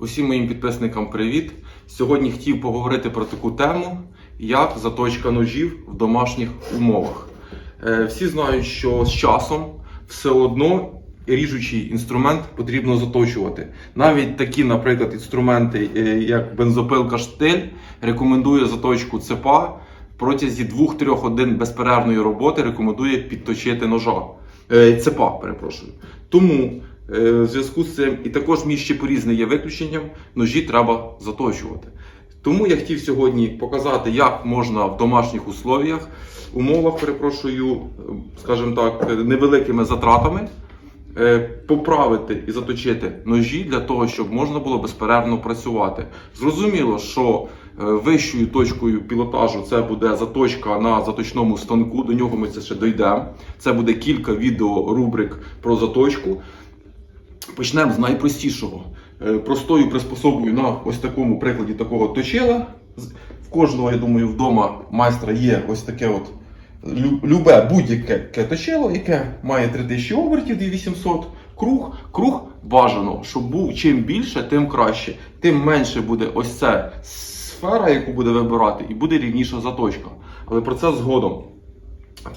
Усім моїм підписникам привіт! Сьогодні хотів поговорити про таку тему, як заточка ножів в домашніх умовах. Е, Всі знають, що з часом все одно ріжучий інструмент потрібно заточувати. Навіть такі, наприклад, інструменти, е, як бензопилка штиль, рекомендує заточку цепа протязі 2-3 годин безперервної роботи рекомендує підточити ножа. Е, цепа, перепрошую. Тому в зв'язку з цим, і також між щепоріз не є виключенням, ножі треба заточувати. Тому я хотів сьогодні показати, як можна в домашніх условіях, умовах, перепрошую, е, скажімо так, е, невеликими затратами е, поправити і заточити ножі для того, щоб можна було безперервно працювати. Зрозуміло, що е, вищою точкою пілотажу це буде заточка на заточному станку. До нього ми це ще дійдемо. Це буде кілька відеорубрик про заточку. Почнемо з найпростішого. Е, Простою приспособою на ось такому прикладі такого точила. В кожного, я думаю, вдома майстра є ось таке от любе будь-яке ке точило, яке має 3000 обертів 2800. Круг, круг бажано, щоб був чим більше, тим краще. Тим менше буде ось ця сфера, яку буде вибирати, і буде рівніша заточка. Але про це згодом.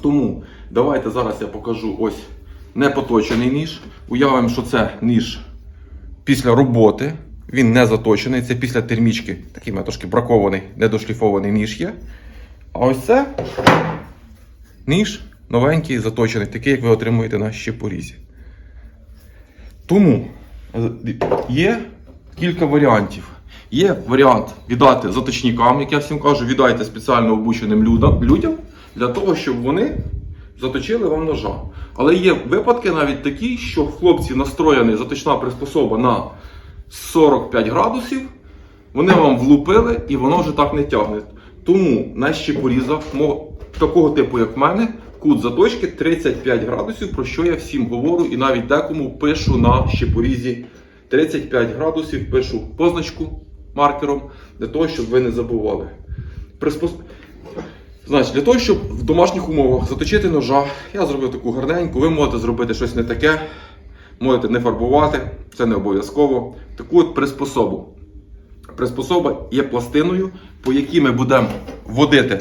Тому давайте зараз я покажу ось непоточений ніж. Уявимо, що це ніж після роботи. Він не заточений, це після термічки. Такий мене бракований, недошліфований ніж є. А ось це ніж новенький, заточений, такий, як ви отримуєте на щепорізі. Тому е, є кілька варіантів. Є варіант віддати заточникам, як я всім кажу, віддайте спеціально обученим людям для того, щоб вони заточили вам ножа. Але є випадки навіть такі, що в хлопці настроєна заточна приспособа на 45 градусів, вони вам влупили і воно вже так не тягне. Тому на щепорізах такого типу, як в мене, кут заточки 35 градусів, про що я всім говорю і навіть декому пишу на щепорізі 35 градусів, пишу позначку маркером для того, щоб ви не забували. Приспос... Значить, для того, щоб в домашніх умовах заточити ножа, я зробив таку гарненьку. Ви можете зробити щось не таке, можете не фарбувати, це не обов'язково. Таку от приспособу. Приспособа є пластиною, по якій ми будемо вводити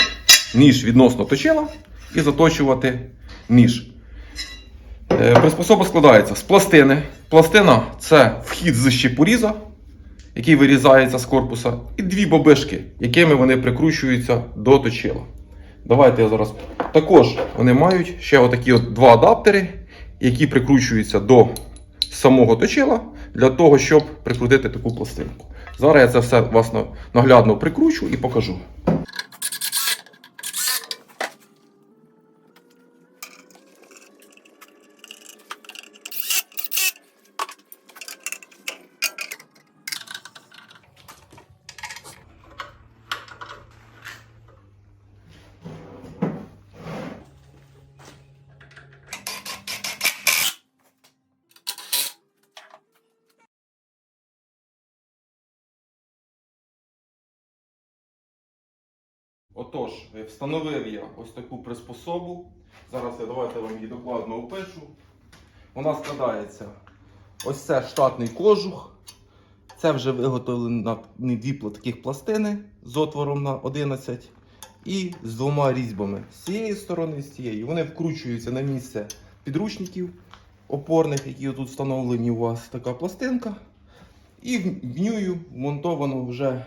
ніж відносно точила і заточувати ніж. Е, Приспособа складається з пластини. Пластина це вхід з щепоріза, який вирізається з корпуса, і дві бобишки, якими вони прикручуються до точила. Давайте я зараз. Також вони мають ще отакі от два адаптери, які прикручуються до самого точила для того, щоб прикрутити таку пластинку. Зараз я це все вас наглядно прикручу і покажу. Отож, е, встановив я ось таку приспособу. Зараз я давайте вам її докладно опишу. Вона складається. Ось це штатний кожух. Це вже виготовлені дві таких пластини з отвором на 11 і з двома різьбами з цієї сторони з цієї. Вони вкручуються на місце підручників опорних, які тут встановлені у вас така пластинка. І в в ню вмонтовано вже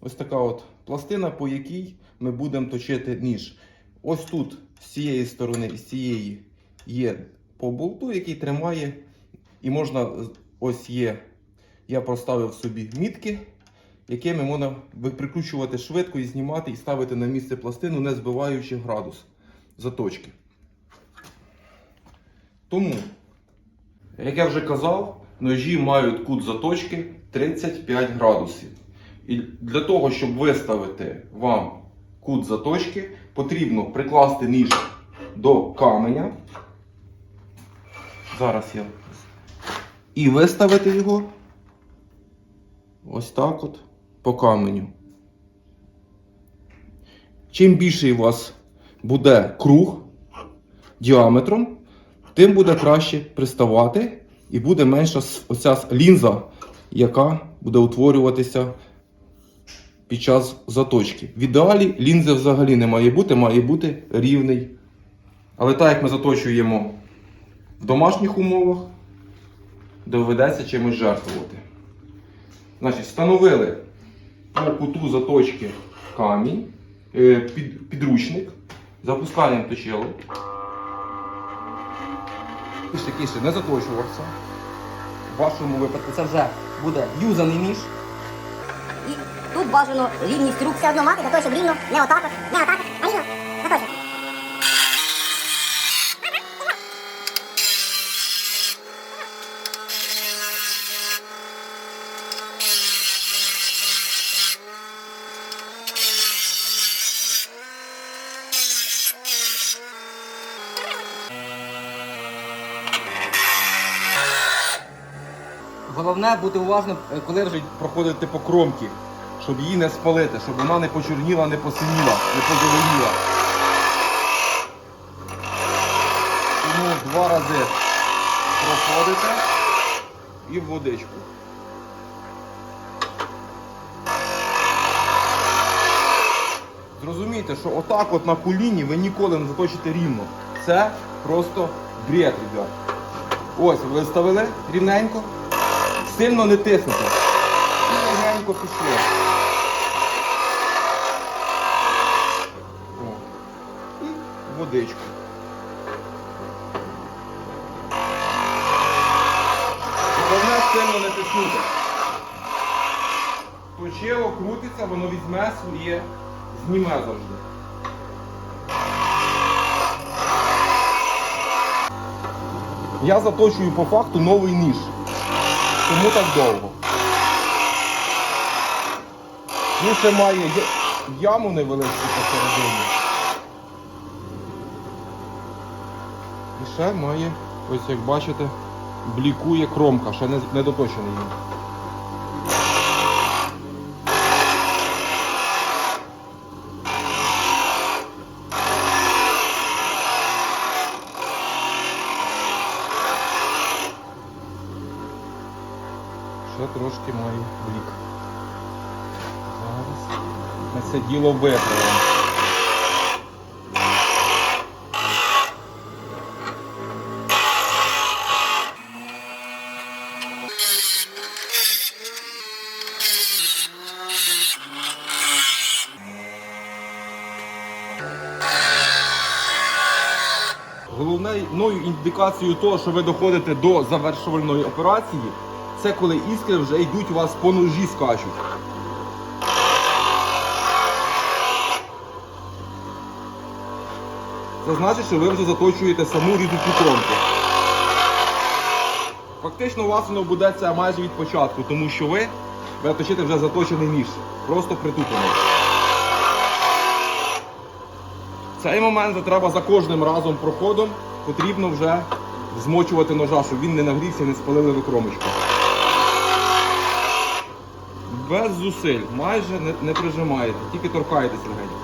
ось така от пластина, по якій ми будемо точити ніж. Ось тут з цієї сторони і з цієї є по болту, який тримає, і можна ось є. Я проставив собі мітки, якими можна прикручувати швидко і знімати, і ставити на місце пластину, не збиваючи градус заточки. Тому, як я вже казав, ножі мають кут заточки 35 градусів. І для того, щоб виставити вам кут заточки, потрібно прикласти ніж до каменя. Зараз я. І виставити його ось так от по каменю. Чим більший у вас буде круг діаметром, тим буде краще приставати і буде менша оця лінза яка буде утворюватися під час заточки. В ідеалі лінзи взагалі не має бути, має бути рівний. Але так як ми заточуємо в домашніх умовах, доведеться чимось жертвувати. Значить, встановили по куту заточки камінь, е, під, підручник, запускаємо точило. Тише, тише, не заточувався. В вашому випадку це вже буде юзаний ніж. Тут бажано рівність рук все одно мати для того, щоб рівно не отак, от, не отак, а рівно заточити. Головне бути уважним, е, коли вже проходити по кромці, щоб її не спалити, щоб вона не почорніла, не посиніла, не позеленіла. Тому два рази проходите і в водичку. Зрозумійте, що отак от на коліні ви ніколи не заточите рівно. Це просто бред, ребят. Ось, виставили рівненько. Сильно не тиснете. І легенько пішло. О. І водичку. Головне сильно не тиснути. Точило крутиться, воно візьме своє, зніме завжди. Я заточую по факту новий ніж. Тому так довго. Він ще має яму невеличку посередині. Ще має, ось як бачите, блікує кромка, ще не, не доточений він. Ще трошки має блік. Зараз це діло виправимо. Індикацією того, що ви доходите до завершувальної операції, це коли іскри вже йдуть у вас по ножі скачуть. Це значить, що ви вже заточуєте саму різучу кромку. Фактично у вас воно буде це майже від початку, тому що ви будете точити вже заточений ніж, просто притуплений. Цей момент треба за кожним разом проходом потрібно вже змочувати ножа, щоб він не нагрівся і не спалили ви кромочку. Без зусиль, майже не, не прижимаєте, тільки торкаєтесь легенько.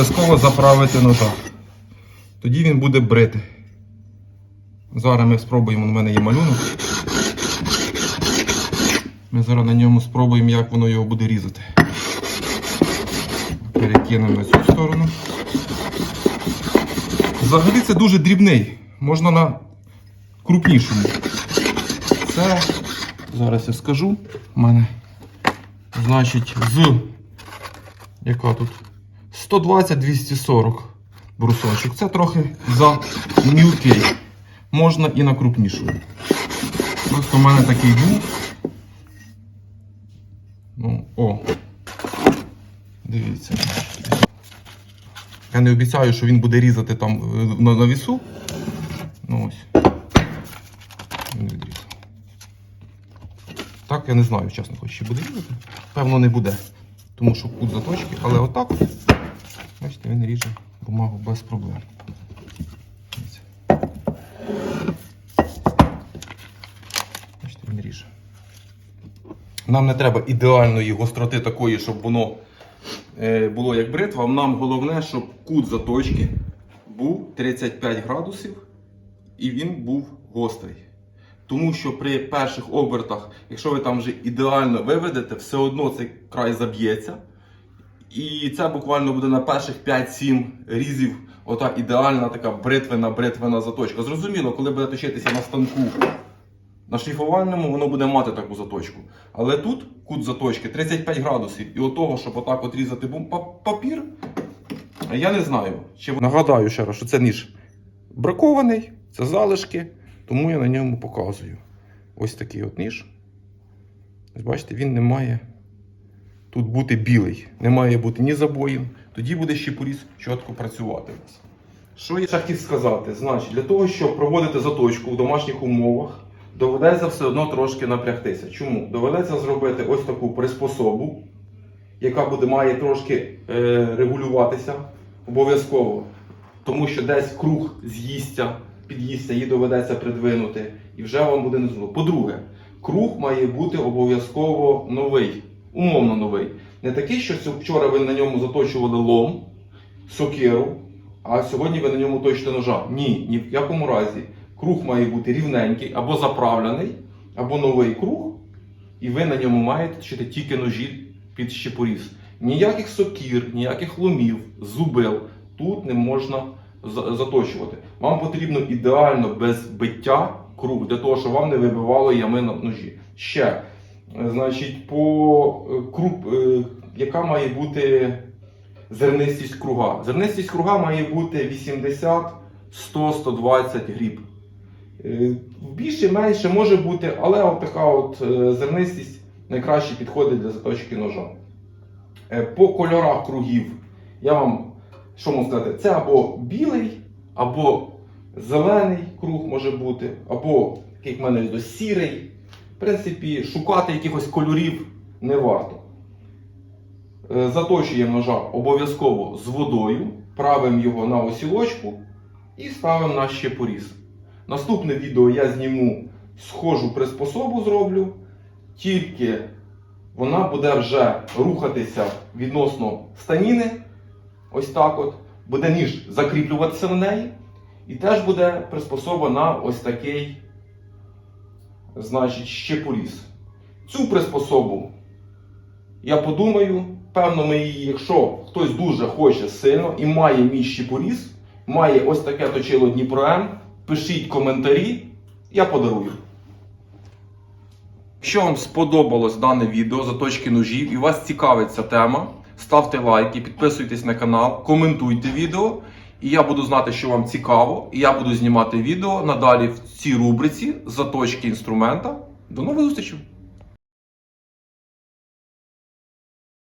Обов'язково заправити ножа. Тоді він буде брити. Зараз ми спробуємо, у мене є малюнок. Ми зараз на ньому спробуємо, як воно його буде різати. Перекинемо на цю сторону. Взагалі це дуже дрібний. Можна на крупнішому. Це, зараз я скажу, у мене, значить, з яка тут? 120-240 брусочок. Це трохи за мілкий. Можна і на крупнішу. Просто в мене такий був. Ну, о. Дивіться. Я не обіцяю, що він буде різати там е, на, на вісу. Ну ось. Відрізав. Так я не знаю, чесно хоч чи буде різати. Певно, не буде. Тому що кут заточки, але отак, от, бачите, він ріже бумагу без проблем. Бачите, він ріже. Нам не треба ідеальної гостроти такої, щоб воно е, було як бритва. Нам головне, щоб кут заточки був 35 градусів і він був гострий. Тому що при перших обертах, якщо ви там вже ідеально виведете, все одно цей край заб'ється. І це буквально буде на перших 5-7 різів ота ідеальна така бритвена бритвена заточка. Зрозуміло, коли буде точитися на станку на шліфувальному, воно буде мати таку заточку. Але тут кут заточки 35 градусів. І того, щоб отак от різати папір, я не знаю. Чи... Нагадаю ще раз, що це ніж бракований, це залишки, тому я на ньому показую. Ось такий от ніж. Бачите, він не має тут бути білий. Не має бути ні забоїн. Тоді буде ще поріз чітко працювати. Що я ще хотів сказати? Значить, для того, щоб проводити заточку в домашніх умовах, доведеться все одно трошки напрягтися. Чому? Доведеться зробити ось таку приспособу, яка буде має трошки е, регулюватися обов'язково. Тому що десь круг з'їсться, під'їсться, її доведеться придвинути, і вже вам буде незручно. По-друге, круг має бути обов'язково новий, умовно новий. Не такий, що вчора ви на ньому заточували лом, сокиру, а сьогодні ви на ньому точите ножа. Ні, ні в якому разі. Круг має бути рівненький, або заправлений, або новий круг, і ви на ньому маєте точити тільки ножі під щепоріз. Ніяких сокір, ніяких ломів, зубил тут не можна заточувати. Вам потрібно ідеально без биття круг, для того, щоб вам не вибивало ями на ножі. Ще, значить, по е, круг, е, яка має бути зернистість круга? Зернистість круга має бути 80, 100, 120 гріб. Е, Більше, менше може бути, але от така от зернистість найкраще підходить для заточки ножа. По кольорах кругів я вам що можу сказати, це або білий, або зелений круг може бути, або такий як в мене сірий. В принципі, шукати якихось кольорів не варто. Е, Заточуємо ножа обов'язково з водою, правимо його на осілочку і ставимо на щепоріз. Наступне відео я зніму схожу приспособу зроблю, тільки вона буде вже рухатися відносно станіни. Ось так от. Буде ніж закріплюватися на неї. І теж буде приспособа на ось такий, значить, щепоріз. Цю приспособу, я подумаю, певно, ми її, якщо хтось дуже хоче сильно і має мій щепоріз, має ось таке точило Дніпро М, пишіть коментарі, я подарую. Якщо вам сподобалось дане відео заточки ножів і вас цікавить ця тема, ставте лайки, підписуйтесь на канал, коментуйте відео, і я буду знати, що вам цікаво, і я буду знімати відео надалі в цій рубриці заточки інструмента. До нових зустрічей!